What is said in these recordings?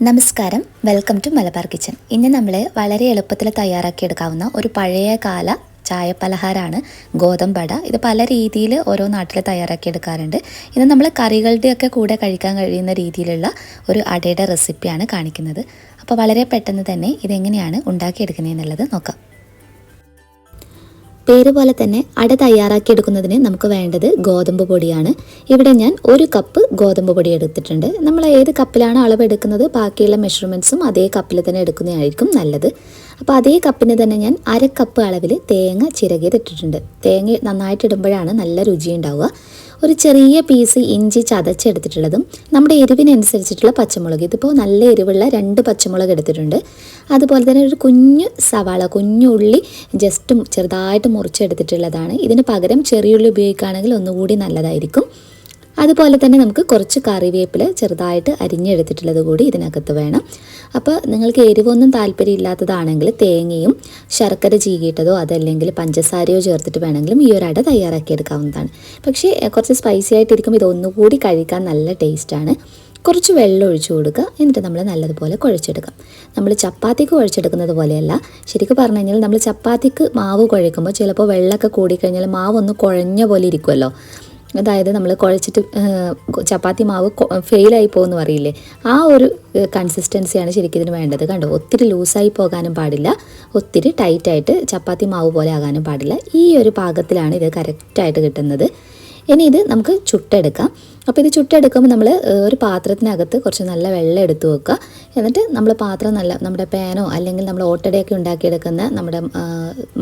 നമസ്കാരം. Welcome to Malabar kitchen ഇന്ന് നമ്മൾ വളരെ എളുപ്പത്തിൽ തയ്യാറാക്കിയെടുക്കാവുന്ന ഒരു പഴയ കാല ചായ പലഹാരമാണ് ഗോതമ്പട. ഇത് പല രീതിയിൽ ഓരോ നാട്ടിൽ തയ്യാറാക്കിയെടുക്കാറുണ്ട്. ഇത് നമ്മൾ കറികളുടെയൊക്കെ കൂടെ കഴിക്കാൻ കഴിയുന്ന രീതിയിലുള്ള ഒരു അടയുടെ റെസിപ്പിയാണ് കാണിക്കുന്നത്. അപ്പോൾ വളരെ പെട്ടെന്ന് തന്നെ ഇതെങ്ങനെയാണ് ഉണ്ടാക്കിയെടുക്കുന്നത് എന്നുള്ളത് നോക്കാം. പേര് പോലെ തന്നെ അട തയ്യാറാക്കി എടുക്കുന്നതിന് നമുക്ക് വേണ്ടത് ഗോതമ്പ് പൊടിയാണ്. ഇവിടെ ഞാൻ ഒരു കപ്പ് ഗോതമ്പ് പൊടി എടുത്തിട്ടുണ്ട്. നമ്മൾ ഏത് കപ്പിലാണ് അളവ് എടുക്കുന്നത്? ബാക്കിയുള്ള മെഷർമെന്റ്സും അതേ കപ്പിൽ തന്നെ എടുക്കുന്നതായിരിക്കും നല്ലത്. അപ്പോൾ അതേ കപ്പിന് തന്നെ ഞാൻ അര കപ്പ് അളവിൽ തേങ്ങ ചിരകിയത് ഇട്ടിട്ടുണ്ട് തേങ്ങ നന്നായിട്ട് ഇടുമ്പോഴാണ് നല്ല രുചി ഉണ്ടാവുക. ഒരു ചെറിയ പീസ് ഇഞ്ചി ചതച്ചെടുത്തിട്ടുള്ളതും നമ്മുടെ എരിവിനനുസരിച്ചിട്ടുള്ള പച്ചമുളക്. ഇതിപ്പോൾ നല്ല എരിവുള്ള രണ്ട് പച്ചമുളക് എടുത്തിട്ടുണ്ട്. അതുപോലെ തന്നെ ഒരു കുഞ്ഞു സവാള കുഞ്ഞു ഉള്ളി ജസ്റ്റ് ചെറുതായിട്ട് മുറിച്ചെടുത്തിട്ടുള്ളതാണ്. ഇതിന് പകരം ചെറിയുള്ളി ഉപയോഗിക്കുകയാണെങ്കിൽ ഒന്നുകൂടി നല്ലതായിരിക്കും. അതുപോലെ തന്നെ നമുക്ക് കുറച്ച് കറിവേപ്പില ചെറുതായിട്ട് അരിഞ്ഞെടുത്തിട്ടുള്ളത് കൂടി ഇതിനകത്ത് വേണം. അപ്പോൾ നിങ്ങൾക്ക് എരിവൊന്നും താല്പര്യമില്ലാത്തതാണെങ്കിൽ തേങ്ങയും ശർക്കര ചീകിയിട്ടതോ അതല്ലെങ്കിൽ പഞ്ചസാരയോ ചേർത്തിട്ട് വേണമെങ്കിലും ഈ ഒരു അട തയ്യാറാക്കി എടുക്കാവുന്നതാണ്. പക്ഷേ കുറച്ച് സ്പൈസി ആയിട്ടിരിക്കുമ്പോൾ ഇതൊന്നുകൂടി കഴിക്കാൻ നല്ല ടേസ്റ്റാണ് കുറച്ച് വെള്ളം ഒഴിച്ചു കൊടുക്കുക. എന്നിട്ട് നമ്മൾ നല്ലതുപോലെ കുഴച്ചെടുക്കാം നമ്മൾ ചപ്പാത്തിക്ക് കുഴച്ചെടുക്കുന്നത് പോലെയല്ല. ശരിക്കും പറഞ്ഞു കഴിഞ്ഞാൽ നമ്മൾ ചപ്പാത്തിക്ക് മാവ് കുഴക്കുമ്പോൾ ചിലപ്പോൾ വെള്ളമൊക്കെ കൂടിക്കഴിഞ്ഞാൽ മാവ് ഒന്ന് കുഴഞ്ഞ പോലെ ഇരിക്കുമല്ലോ. അതായത് നമ്മൾ കുഴച്ചിട്ട് ചപ്പാത്തി മാവ് ഫെയിലായി പോകുമെന്ന് പറയില്ലേ ആ ഒരു കൺസിസ്റ്റൻസിയാണ് ശരിക്കും ഇതിന് വേണ്ടത്. കണ്ടോ? ഒത്തിരി ലൂസായി പോകാനും പാടില്ല. ഒത്തിരി ടൈറ്റായിട്ട് ചപ്പാത്തി മാവ് പോലെ ആകാനും പാടില്ല. ഈ ഒരു പാകത്തിലാണ് ഇത് കറക്റ്റായിട്ട് കിട്ടുന്നത്. ഇനി ഇത് നമുക്ക് ചുട്ടെടുക്കാം. അപ്പോൾ ഇത് ചുട്ടെടുക്കുമ്പോൾ നമ്മൾ ഒരു പാത്രത്തിനകത്ത് കുറച്ച് നല്ല വെള്ളം എടുത്തു വെക്കുക. എന്നിട്ട് നമ്മൾ പാത്രം നല്ല നമ്മുടെ പാനോ അല്ലെങ്കിൽ നമ്മൾ ഓട്ടടയൊക്കെ ഉണ്ടാക്കിയെടുക്കുന്ന നമ്മുടെ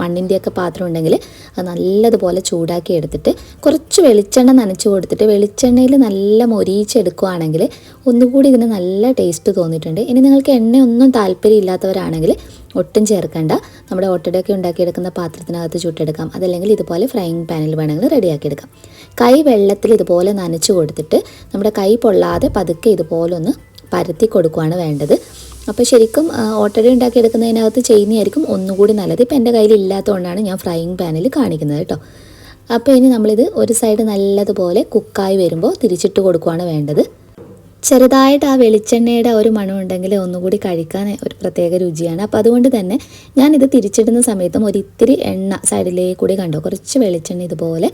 മണ്ണിന്റെയൊക്കെ പാത്രം ഉണ്ടെങ്കിൽ അത് നല്ലതുപോലെ ചൂടാക്കി എടുത്തിട്ട് കുറച്ച് വെളിച്ചെണ്ണ നനച്ച് കൊടുത്തിട്ട് വെളിച്ചെണ്ണയിൽ നല്ല മൊരിയിച്ചെടുക്കുകയാണെങ്കിൽ ഒന്നുകൂടി ഇതിന് നല്ല ടേസ്റ്റ് തോന്നിയിട്ടുണ്ട്. ഇനി നിങ്ങൾക്ക് എണ്ണയൊന്നും താല്പര്യമില്ലാത്തവരാണെങ്കിൽ ഒട്ടും ചേർക്കേണ്ട. നമ്മുടെ ഓട്ടടയൊക്കെ ഉണ്ടാക്കിയെടുക്കുന്ന പാത്രത്തിനകത്ത് ചുട്ടെടുക്കാം. അതല്ലെങ്കിൽ ഇതുപോലെ ഫ്രൈയിങ് പാനിൽ വേണമെങ്കിൽ റെഡിയാക്കിയെടുക്കാം. കൈ വെള്ളത്തിൽ ഇതുപോലെ നനച്ച് കൊടുത്തിട്ട് നമ്മുടെ കൈ പൊള്ളാതെ പതുക്കെ ഇതുപോലെ ഒന്ന് പരത്തി കൊടുക്കുകയാണ് വേണ്ടത്. അപ്പോൾ ശരിക്കും ഓട്ടട ഉണ്ടാക്കിയെടുക്കുന്നതിനകത്ത് ചെയ്യുന്നതായിരിക്കും ഒന്നുകൂടി നല്ലത്. ഇപ്പോൾ എന്റെ കയ്യിൽ ഇല്ലാത്തതുകൊണ്ടാണ് ഞാൻ ഫ്രൈയിങ് പാനിൽ കാണിക്കുന്നത് കേട്ടോ. അപ്പോൾ ഇനി നമ്മളിത് ഒരു സൈഡ് നല്ലതുപോലെ കുക്കായി വരുമ്പോൾ തിരിച്ചിട്ട് കൊടുക്കുകയാണ് വേണ്ടത്. ചെറുതായിട്ട് ആ വെളിച്ചെണ്ണയുടെ ഒരു മണം ഉണ്ടെങ്കിൽ ഒന്നുകൂടി കഴിക്കാൻ ഒരു പ്രത്യേക രുചിയാണ്. അപ്പോൾ അതുകൊണ്ട് തന്നെ ഞാനിത് തിരിച്ചിടുന്ന സമയത്തും ഒരു ഇത്തിരി എണ്ണ സൈഡിലേക്ക് കൂടി കണ്ടോ കുറച്ച് വെളിച്ചെണ്ണ ഇതുപോലെ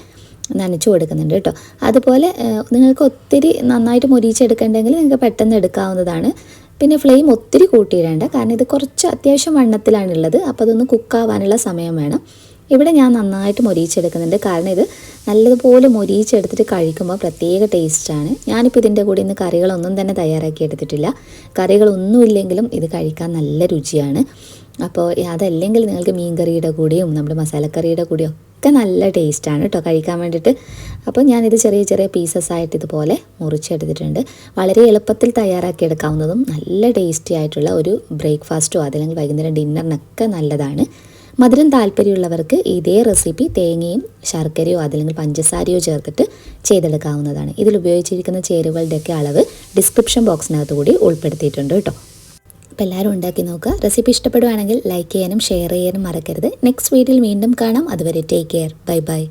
നനച്ചു കൊടുക്കുന്നുണ്ട് കേട്ടോ. അതുപോലെ നിങ്ങൾക്ക് ഒത്തിരി നന്നായിട്ട് മുരിച്ചെടുക്കണ്ടെങ്കിൽ നിങ്ങൾക്ക് പെട്ടെന്ന് എടുക്കാവുന്നതാണ്. പിന്നെ ഫ്ലെയിം ഒത്തിരി കൂട്ടിയിടേണ്ട കാരണം ഇത് കുറച്ച് അത്യാവശ്യം വണ്ണത്തിലാണുള്ളത്. അപ്പോൾ അതൊന്ന് കുക്കാവാനുള്ള സമയം വേണം. ഇവിടെ ഞാൻ നന്നായിട്ട് മൊരിയിച്ചെടുക്കുന്നുണ്ട്. കാരണം ഇത് നല്ലതുപോലെ മൊരിയിച്ചെടുത്തിട്ട് കഴിക്കുമ്പോൾ പ്രത്യേക ടേസ്റ്റാണ്. ഞാനിപ്പോൾ ഇതിന്റെ കൂടെ ഇന്ന് കറികളൊന്നും തന്നെ തയ്യാറാക്കി എടുത്തിട്ടില്ല. കറികളൊന്നും ഇല്ലെങ്കിലും ഇത് കഴിക്കാൻ നല്ല രുചിയാണ്. അപ്പോൾ അതല്ലെങ്കിൽ നിങ്ങൾക്ക് മീൻ കറിയുടെ കൂടെയും നമ്മുടെ മസാലക്കറിയുടെ കൂടെയും ഒക്കെ നല്ല ടേസ്റ്റാണ് കേട്ടോ കഴിക്കാൻ വേണ്ടിയിട്ട്. അപ്പോൾ ഞാനിത് ചെറിയ ചെറിയ പീസസ് ആയിട്ട് ഇതുപോലെ മുറിച്ചെടുത്തിട്ടുണ്ട്. വളരെ എളുപ്പത്തിൽ തയ്യാറാക്കി എടുക്കാവുന്നതും നല്ല ടേസ്റ്റി ആയിട്ടുള്ള ഒരു ബ്രേക്ക്ഫാസ്റ്റോ അതല്ലെങ്കിൽ വൈകുന്നേരം ഡിന്നറിനൊക്കെ നല്ലതാണ്. മധുരം താല്പര്യമുള്ളവർക്ക് ഇതേ റെസിപ്പി തേങ്ങയും ശർക്കരയോ അതല്ലെങ്കിൽ പഞ്ചസാരയോ ചേർത്തിട്ട് ചെയ്തെടുക്കാവുന്നതാണ്. ഇതിൽ ഉപയോഗിച്ചിരിക്കുന്ന ചേരുവകളുടെയൊക്കെ അളവ് ഡിസ്ക്രിപ്ഷൻ ബോക്സിനകത്ത് കൂടി ഉൾപ്പെടുത്തിയിട്ടുണ്ട് കേട്ടോ. അപ്പോൾ എല്ലാവരും ഉണ്ടാക്കി നോക്കുക. റെസിപ്പി ഇഷ്ടപ്പെടുവാണെങ്കിൽ ലൈക്ക് ചെയ്യാനും ഷെയർ ചെയ്യാനും മറക്കരുത്. നെക്സ്റ്റ് വീഡിയോയിൽ വീണ്ടും കാണാം. അതുവരെ ടേക്ക് കെയർ ബൈ ബൈ